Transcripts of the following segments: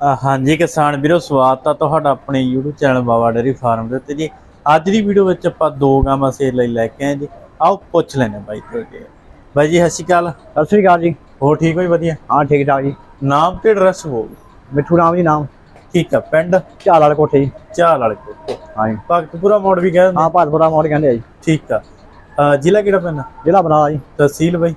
ਹਾਂਜੀ ਕਿਸਾਨ ਵੀਰੋ ਸਵਾਗਤ ਆ ਤੁਹਾਡਾ ਆਪਣੇ YouTube channel Baba dairy farm ਦੇ ਉੱਤੇ ਜੀ। ਅੱਜ ਦੀ ਵੀਡੀਓ ਵਿੱਚ ਆਪਾਂ ਦੋ ਗਾਵਾਂ ਸੇਲ ਲਈ ਲੈ ਕੇ ਆਏ ਜੀ। ਆਓ ਪੁੱਛ ਲੈਣੇ ਬਾਈ ਤੋਂ ਜੀ ਬਾਈ ਜੀ ਸਤਿ ਸ਼੍ਰੀ ਅਕਾਲ। ਸਤਿ ਸ੍ਰੀ ਅਕਾਲ ਜੀ। ਹੋਰ ਠੀਕ ਹੋ ਜੀ ਵਧੀਆ? ਹਾਂ ਠੀਕ ਠਾਕ ਜੀ। ਨਾਮ ਤੇ ਐਡਰੈਸ ਬੋਲ ਮਿੱਠੂ ਰਾਮ ਜੀ ਨਾਮ। ਠੀਕ ਆ ਪਿੰਡ? ਝਾਲ ਵਾਲੇ ਕੋਠੇ ਜੀ। ਚਾਲ ਵਾਲੇ ਕੋਲ ਹਾਂ ਜੀ। ਭਗਤਪੁਰਾ ਮੋੜ ਵੀ ਕਹਿੰਦੇ ਹਾਂ ਭਾਰਤਪੁਰਾ ਮੋੜ ਕਹਿੰਦੇ ਆ ਜੀ। ਠੀਕ ਆ। ਜ਼ਿਲ੍ਹਾ ਕਿਹੜਾ ਪੈਂਦਾ ਜ਼ਿਲ੍ਹਾ ਬਨਾਲਾ ਜੀ। ਤਹਿਸੀਲ ਬਾਈ।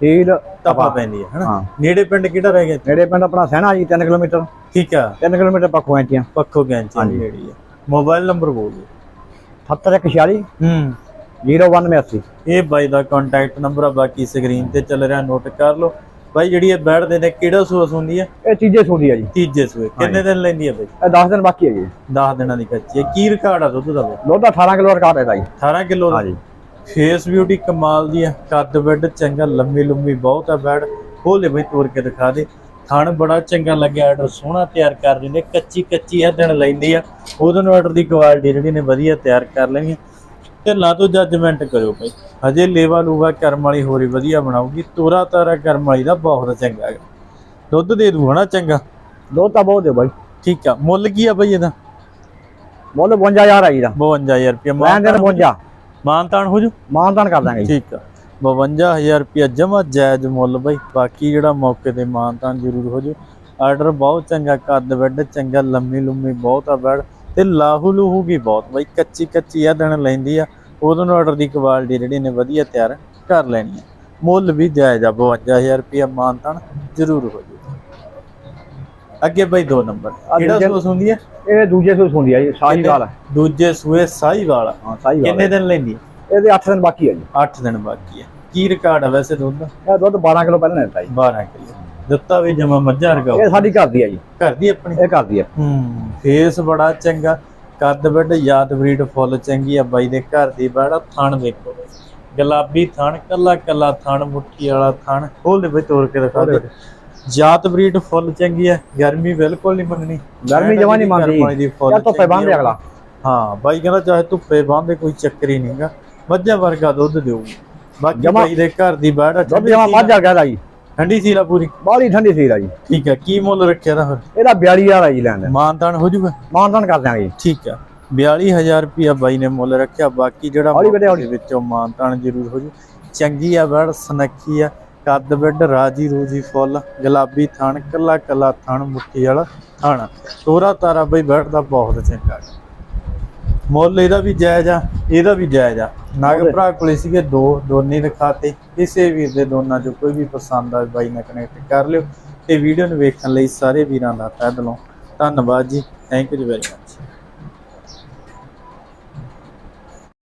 ਤਹਿਸੀਲ ਤਪਾ ਪੈਂਦੀ ਹੈ ਹਨਾ? ਨੇੜੇ ਪਿੰਡ ਕਿਹੜਾ ਰਹਿ ਗਿਆ ਨੇੜੇ ਪਿੰਡ ਆਪਣਾ ਸਹਿਣਾ ਜੀ 3 ਕਿਲੋਮੀਟਰ। ਠੀਕ ਆ। 3 ਕਿਲੋਮੀਟਰ ਪੱਖੋਂ ਐਂਟੀਆਂ ਪੱਖੋ ਗੈਂਚੀ। ਨੇੜੀ ਆ। ਮੋਬਾਈਲ ਨੰਬਰ ਬੋਲ ਦਿਓ। 7146 ਹੂੰ। 0182 ਇਹ ਬਾਈ ਦਾ ਕੰਟੈਕਟ ਨੰਬਰ ਆ ਬਾਕੀ ਸਕਰੀਨ ਤੇ ਚੱਲ ਰਿਹਾ ਨੋਟ ਕਰ ਲਓ। ਬਾਈ ਜਿਹੜੀ ਇਹ ਬੈਠਦੇ ਨੇ ਕਿਹੜਾ ਸੂਆ ਸੁੰਦੀ ਹੈ ਇਹ ਚੀਜ਼ੇ ਸੋਦੀ ਆ ਜੀ। ਤੀਜੇ ਸੂਏ। ਕਿੰਨੇ ਦਿਨ ਲੈਂਦੀ ਹੈ ਬਾਈ? ਇਹ 10 ਦਿਨ ਬਾਕੀ ਹੈ ਜੀ 10 ਦਿਨਾਂ ਦੀ ਕੱਚੀ ਹੈ ਕੀ ਰਿਕਾਰਡ ਆ ਦੁੱਧ ਦਾ ਦੁੱਧ ਦਾ 18 ਕਿਲੋ ਰਿਕਾਰਡ ਹੈ ਜੀ 18 ਕਿਲੋ ਦਾ? ਹਾਂ ਜੀ ਫੇਸ ਬਿਊਟੀ ਕਮਾਲ ਦੀ ਆ। ਕੱਦ ਬੈੱਡ ਚੰਗਾ ਲੰਮੀ ਲੰਮੀ ਬਹੁਤ ਆ ਬੈਡ। ਖੋਲੇ ਬਈ ਤੋੜ ਕੇ ਦਿਖਾ ਦੇ। ਥਣ ਬੜਾ ਚੰਗਾ ਲੱਗਿਆ ਆਰਡਰ ਸੋਹਣਾ ਤਿਆਰ ਕਰ ਦਿੰਦੇ ਕੱਚੀ ਕੱਚੀ ਆ ਦਿਨ ਲੈਂਦੀ ਆ। ਉਹਦੋਂ ਆਰਡਰ ਦੀ ਕੁਆਲਿਟੀ ਜਿਹੜੀ ਨੇ ਵਧੀਆ ਤਿਆਰ ਕਰ ਲੈਣੀ। ਤੇ ਲਾ ਤੋਂ ਜੱਜਮੈਂਟ ਕਰਿਓ ਭਾਈ ਹਜੇ ਲੇਵਾ ਲੂਗਾ ਕਰਮ ਵਾਲੀ ਹੋਰੀ ਵਧੀਆ ਬਣਾਉਗੀ ਤੋਰਾ ਤਾਰਾ ਕਰਮ ਵਾਲੀ ਦਾ ਬਹੁਤ ਚੰਗਾ ਹੈ ਦੁੱਧ ਦੇ ਦੂ ਹਨਾ ਚੰਗਾ। ਦੁੱਧ ਤਾਂ ਬਹੁਤ ਹੈ ਬਾਈ। ਠੀਕ ਆ। ਮੁੱਲ ਕੀ ਆ ਬਈ ਇਹਦਾ? ਮੁੱਲ 52000 ਆ ਜੀ ਦਾ। 52000 ਰੁਪਏ ਦੇਣ 52 ਮਾਨਤਾਨ ਹੋ ਜੂ? ਮਾਨਦਾਨ ਕਰ ਦਾਂਗੇ ਠੀਕ ਆ। 52000 ਰੁਪਏ ਜਮਾ ਜਾਇਜ਼ ਮੁੱਲ ਬਈ। ਬਾਕੀ ਜਿਹੜਾ ਮੌਕੇ ਤੇ ਮਾਨਤਾਨ ਜ਼ਰੂਰ ਹੋ ਜੂ। ਆਰਡਰ ਬਹੁਤ ਚੰਗਾ ਕੱਦ ਬੈੱਡ ਚੰਗਾ ਲੰਮੀ ਲੰਮੀ ਬਹੁਤ ਆ ਬੈੱਡ। ਤੇ ਲਾਹੂ ਲੂਹੂ ਵੀ ਬਹੁਤ ਬਈ। ਕੱਚੀ ਕੱਚੀ ਆ ਦਿਨ ਲੈਂਦੀ ਆ। ਉਦੋਂ ਆਰਡਰ ਦੀ ਕੁਆਲਿਟੀ ਜਿਹੜੀ ਨੇ ਵਧੀਆ ਤਿਆਰ ਕਰ ਲੈਣੀ ਆ। ਮੁੱਲ ਵੀ ਜਾਇਜ਼ ਆ। 52000 ਰੁਪਏ ਮਾਨਤਾਨ ਜ਼ਰੂਰ ਹੋ ਜੂ। ਅੱਗੇ ਬਈ ਦੋ ਨੰਬਰ। ਕਿਹੜਾ ਦੂਜੇ- ਸੋਸ ਹੁੰਦੀ ਹੈ ਇਹ ਦੂਜੇ ਸੂਸ ਹੁੰਦੀ ਆ ਜੀ ਸਾਹੀਵਾਲ ਦੂਜੇ ਸੂਏ ਸਾਈਵਾਲ ਹਾਂ ਸਾਹੀਵਾਲ ਕਿੰਨੇ ਦਿਨ ਲੈਂਦੀ ਹੈ ਇਹਦੇ 8 ਦਿਨ ਬਾਕੀ ਹੈ ਜੀ। 8 ਦਿਨ ਬਾਕੀ ਹੈ ਕੀ ਰਿਕਾਰਡ ਹੈ ਵੈਸੇ ਦੁੱਧ? ਦਾ ਇਹ ਦੁੱਧ 12 ਕਿਲੋ ਪਹਿਲਾਂ ਦਿੱਤਾ ਜੀ। 12 ਕਿਲੋ। ਦਿੱਤਾ ਵੀ ਜਮਾ ਮੱਝਾਂ ਰਗਾ ਇਹ ਸਾਡੀ ਘਰ ਦੀ ਆ ਜੀ। ਘਰ ਦੀ ਆਪਣੀ? ਇਹ ਘਰ ਦੀ ਆ। ਹੂੰ ਫੇਸ ਬੜਾ ਚੰਗਾ। ਕੱਦ ਵੱਡ ਯਾਦ ਬਰੀਡ ਫੁੱਲ ਚੰਗੀ ਆ ਬਾਈ ਦੇ ਘਰ ਦੀ। ਬੜਾ ਥਣ ਦੇਖੋ ਗੁਲਾਬੀ ਥਣ ਕੱਲਾ ਕੱਲਾ ਥਣ ਮੁੱਠੀ ਵਾਲਾ ਥਣ। ਖੋਲ ਦੇ ਬਈ ਤੋੜ ਕੇ ਦਿਖਾ ਦੇ। ਜਾਤ ਬਰੀਡ ਫੁੱਲ ਚੰਗੀ ਆ ਗਰਮੀ ਬਿਲਕੁਲ ਨਹੀਂ ਮੰਨਣੀ। ਗਰਮੀ ਜਮਾਂ ਨਹੀਂ ਮੰਨਦੀ। ਵਾਲੀ ਯਾ ਧੁੱਪੇ ਆ। ਅਗਲਾ। ਹਾਂ ਬਾਈ ਕਹਿੰਦਾ ਚਾਹੇ ਧੁੱਪੇ ਬੰਦੇ ਕੋਈ ਚੱਕਰ ਹੀ ਨਹੀਂਗਾ। ਮੱਝਾਂ ਵਰਗਾ ਦੁੱਧ ਦੇਊਗੀ ਬਾਕੀ ਬਾਈ ਦੇ ਘਰ ਦੀ ਬੈੜ ਦੁੱਧ ਜਮਾ ਮੱਝ ਆ ਗਿਆ ਦਾ ਜੀ। ਠੰਡੀ ਸੀਲਾ ਪੂਰੀ। ਬਾਹਲੀ ਠੰਡੀ ਸੀ ਆ ਜੀ। ਠੀਕ ਹੈ ਕੀ ਮੁੱਲ ਰੱਖਿਆ ਦਾ ਫਿਰ? ਇਹਦਾ 42000 ਆ ਜੀ ਲੈਣ ਦੇ। ਮਾਨਤਾਨ ਹੋ ਜੂਗਾ? ਮਾਨਦਾਨ ਕਰ ਦਾਂਗੇ ਠੀਕ ਆ 42000 ਰੁਪਿਆ ਬਾਈ ਨੇ ਮੁੱਲ ਰੱਖਿਆ। ਬਾਕੀ ਜਿਹੜਾ ਵਿੱਚੋਂ ਮਾਨਤਾਨ ਜ਼ਰੂਰ ਹੋ ਜੂ। ਚੰਗੀ ਆ ਬੜ ਸਨੱਖੀ ਆ। ਕੱਦ ਬਿੱਡ ਰਾਜੀ ਰੂਜੀ ਫੁੱਲ ਗੁਲਾਬੀ ਥਣ ਕੱਲਾ ਕੱਲਾ ਥਣ ਮੁੱਠੀ ਵਾਲਾ ਥਣ। ਤੋਰਾ ਤਾਰਾ ਬਈ ਬੈਠਦਾ ਬਹੁਤ ਚੰਗਾ। ਮੁੱਲ ਇਹਦਾ ਵੀ ਜਾਇਜ਼ ਆ ਇਹਦਾ ਵੀ ਜਾਇਜ਼ ਆ। ਨਾਗ ਭਰਾ ਕੋਲੇ ਸੀਗੇ ਦੋ ਦੋਨੇ ਦਿਖਾਤੇ ਕਿਸੇ ਵੀਰ ਦੇ ਦੋਨਾਂ ਚੋਂ ਕੋਈ ਵੀ ਪਸੰਦ ਆਵੇ ਬਾਈ ਨਾਲ ਕਨੈਕਟ ਕਰ ਲਿਓ। ਤੇ ਵੀਡੀਓ ਨੂੰ ਵੇਖਣ ਲਈ ਸਾਰੇ ਵੀਰਾਂ ਦਾ ਤਹਿ ਦਿਲੋਂ। ਧੰਨਵਾਦ ਜੀ ਥੈਂਕ ਯੂ ਵੈਰੀ ਮਚ